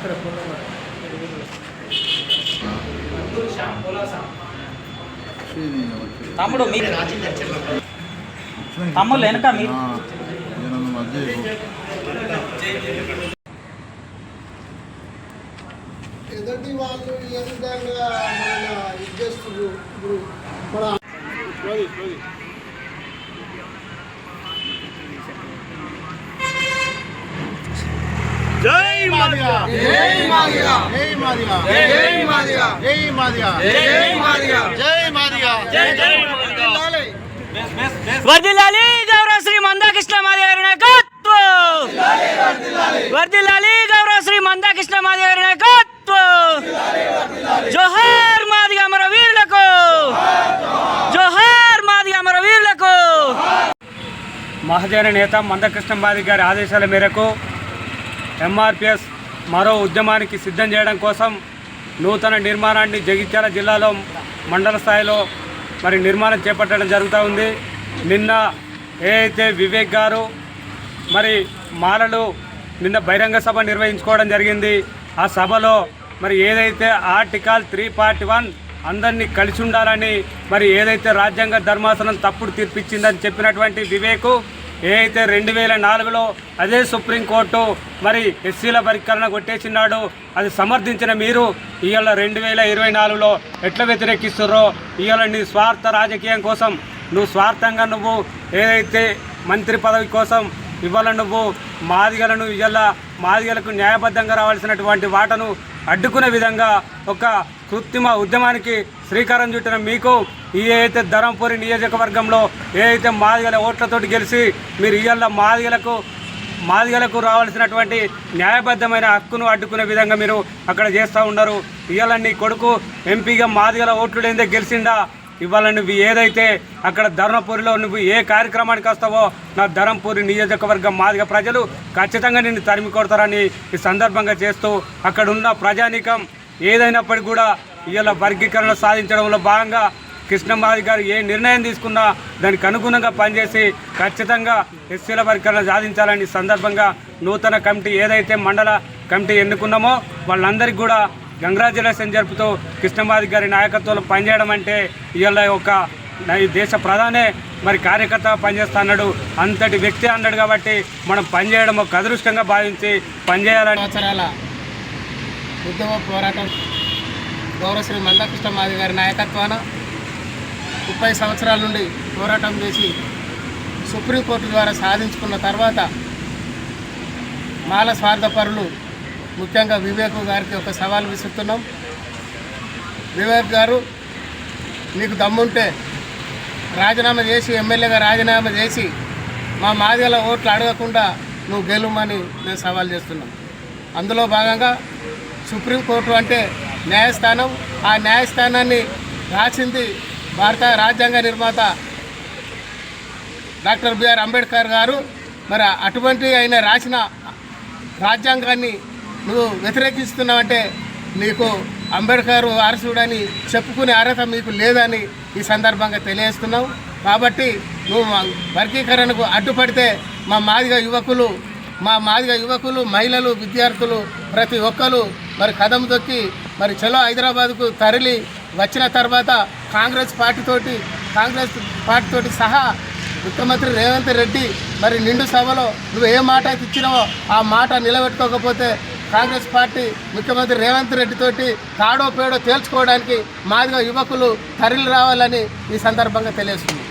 ఇక్కడ తమ్ముడు మీ తమ్ముళ్ళు వెనక మీరు ఎదటి వాళ్ళు ఏ విధంగా ఇప్పుడు జై మాదిగా జై మాదిగా జై మాదిగా జై మాదిగా జై మాదిగా జై మాదిగా జై మాదిగా వర్దిల్లాలి. గౌరవ శ్రీ మందాకృష్ణ మాది గారి నాయకత్వం. వర్దిల్లాలి గౌరవ శ్రీ మందాకృష్ణ మాది గారి నాయకత్వం. జోహార్ మాది అమర వీరులకు. జోహార్ మాది అమర వీరులకు. మహజన నేత మందకృష్ణ మాది గారి ఆదేశాల మేరకు ఎంఆర్పిఎస్ మరో ఉద్యమానికి సిద్ధం చేయడం కోసం నూతన నిర్మాణాన్ని జగిత్యాల జిల్లాలో మండల స్థాయిలో మరి నిర్మాణం చేపట్టడం జరుగుతూ ఉంది. నిన్న ఏదైతే వివేక్ గారు మరి మాలలు నిన్న బహిరంగ సభ నిర్వహించుకోవడం జరిగింది. ఆ సభలో మరి ఏదైతే ఆర్టికల్ త్రీ ఫార్టీ వన్ అందరినీ కలిసి ఉండాలని మరి ఏదైతే రాజ్యాంగ ధర్మాసనం తప్పుడు తీర్పిచ్చిందని చెప్పినటువంటి వివేకు ఏదైతే రెండు వేల నాలుగులో అదే సుప్రీంకోర్టు మరి ఎస్సీల పరికరణ కొట్టేసినాడు అది సమర్థించిన మీరు ఇవాళ రెండు వేల ఇరవై నాలుగులో ఎట్లా వ్యతిరేకిస్తుర్రో ఇవాళ నీ స్వార్థ రాజకీయం కోసం నువ్వు స్వార్థంగా నువ్వు ఏదైతే మంత్రి పదవి కోసం ఇవాళ నువ్వు మాదిగలను ఇవాళ మాదిగలకు న్యాయబద్ధంగా రావాల్సినటువంటి వాటను అడ్డుకునే విధంగా ఒక కృత్రిమ ఉద్యమానికి శ్రీకారం చుట్టిన మీకు ఈ ఏదైతే ధరంపూరి నియోజకవర్గంలో ఏదైతే మాదిగల ఓట్లతోటి గెలిచి మీరు ఇవాళ మాదిగలకు మాదిగలకు రావాల్సినటువంటి న్యాయబద్ధమైన హక్కును అడ్డుకునే విధంగా మీరు అక్కడ చేస్తూ ఉన్నారు. ఇవాళ నీ కొడుకు ఎంపీగా మాదిగల ఓట్లు లేదే గెలిచిందా ఇవాళ నువ్వు ఏదైతే అక్కడ ధర్మపురిలో నువ్వు ఏ కార్యక్రమానికి వస్తావో నా ధర్మపురి నియోజకవర్గం మాదిగ ప్రజలు ఖచ్చితంగా నిన్ను తరిమి కొడతారని ఈ సందర్భంగా చేస్తూ అక్కడ ఉన్న ప్రజానీకం ఏదైనప్పటికీ కూడా ఇవాళ వర్గీకరణ సాధించడంలో భాగంగా కృష్ణమాది గారు ఏ నిర్ణయం తీసుకున్నా దానికి అనుగుణంగా పనిచేసి ఖచ్చితంగా ఎస్సీల వర్గీకరణ సాధించాలని ఈ సందర్భంగా నూతన కమిటీ ఏదైతే మండల కమిటీ ఎన్నుకున్నామో వాళ్ళందరికీ కూడా కంగ్రాచులేషన్ జరుపుతూ కృష్ణమాది గారి నాయకత్వంలో పనిచేయడం అంటే ఇవాళ ఒక ఈ దేశ ప్రధానే మరి కార్యకర్త పనిచేస్తా అన్నాడు. అంతటి వ్యక్తి అన్నాడు కాబట్టి మనం పనిచేయడం ఒక అదృష్టంగా భావించి పనిచేయాలని సంవత్సరాల ఉద్యమ పోరాటం గౌరవశ్రీ మందకృష్ణ మాది గారి నాయకత్వాన ముప్పై సంవత్సరాల నుండి పోరాటం చేసి సుప్రీంకోర్టు ద్వారా సాధించుకున్న తర్వాత మాల స్వార్థపరులు ముఖ్యంగా వివేక్ గారికి ఒక సవాల్ విసురుతున్నాం. వివేక్ గారు నీకు దమ్ముంటే రాజీనామా చేసి ఎమ్మెల్యేగా రాజీనామా చేసి మా మాదిగల ఓట్లు అడగకుండా నువ్వు గెలుమని మేము సవాల్ చేస్తున్నాం. అందులో భాగంగా సుప్రీంకోర్టు అంటే న్యాయస్థానం ఆ న్యాయస్థానాన్ని రాసింది భారత రాజ్యాంగ నిర్మాత డాక్టర్ బిఆర్ అంబేద్కర్ గారు. మరి అటువంటి ఆయన రాసిన రాజ్యాంగాన్ని నువ్వు వ్యతిరేకిస్తున్నావంటే నీకు అంబేద్కర్ వారసుడని చెప్పుకునే అర్హత మీకు లేదని ఈ సందర్భంగా తెలియజేస్తున్నావు. కాబట్టి నువ్వు మా వర్గీకరణకు అడ్డుపడితే మా మాదిగ యువకులు మా మాదిగ యువకులు మహిళలు విద్యార్థులు ప్రతి ఒక్కరు మరి కదం తొక్కి మరి చలో హైదరాబాద్కు తరలి వచ్చిన తర్వాత కాంగ్రెస్ పార్టీతోటి కాంగ్రెస్ పార్టీతోటి సహా ముఖ్యమంత్రి రేవంత్ రెడ్డి మరి నిండు సభలో నువ్వు ఏ మాట ఇచ్చినావో ఆ మాట నిలబెట్టుకోకపోతే కాంగ్రెస్ పార్టీ ముఖ్యమంత్రి రేవంత్ రెడ్డి తోటి తాడో పేడో తేల్చుకోవడానికి మాదిగా యువకులు తరలి రావాలని ఈ సందర్భంగా తెలియజేస్తుంది